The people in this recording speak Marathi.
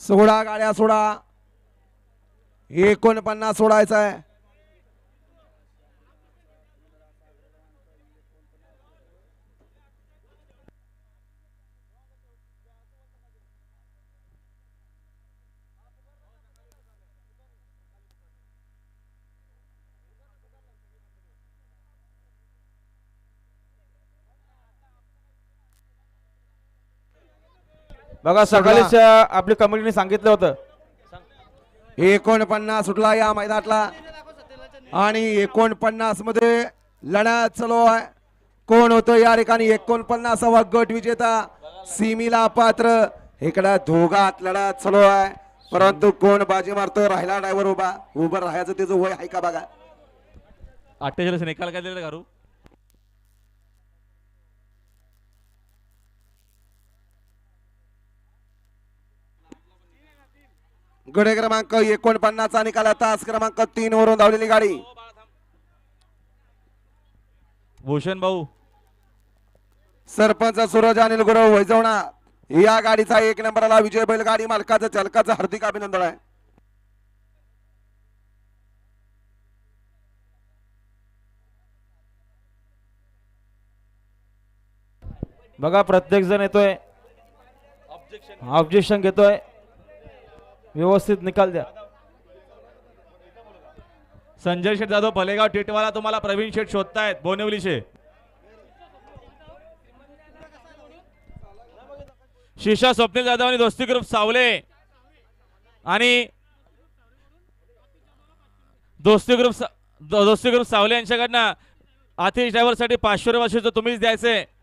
सोडा गाड्या सोडा. एकोणपन्नास सोडायचा आहे बघा सकाळीच आपली कमिटीने सांगितलं होतं. एकोणपन्नास सुटला या मैदानातला. आणि एकोणपन्नासमध्ये लढा चालू आहे. कोण होतं या ठिकाणी? एकोणपन्नासावा गट विजेता सिमीला पात्र. इकडं दोघात लढा चालू आहे. परंतु कोण बाजी मारतो? राहिला ड्रायव्हर उभा. उभं राहायचं त्याचं वय आहे का बघा? अठ्ठेचाळीस निकाल काय दिलेला गडे क्रमांक एकोणपन्नासचा निकाल तास क्रमांक तीन वरून धावलेली गाडी. भूषण भाऊ. सरपंच सूरज अनिल गुरव वैजवणा. या गाडीचा एक नंबरला विजय बैलगाडी मालकाचं चालकाचं हार्दिक अभिनंदन आहे. बघा प्रत्येक जण येतोय ऑब्जेक्शन घेतोय. व्यवस्थित निकाल द्या. संजय शेठ जाधव भलेगाव टेटवाला तुम्हाला प्रवीण शेठ शोधतायत बोनिवलीचे. शिशा स्वप्नील जाधव आणि दोस्ती ग्रुप सावले. आणि दोस्ती ग्रुप दोस्ती ग्रुप सावले यांच्याकडनं आतिश ड्रायव्हरसाठी पाचशे रुपये तुम्हीच द्यायचे.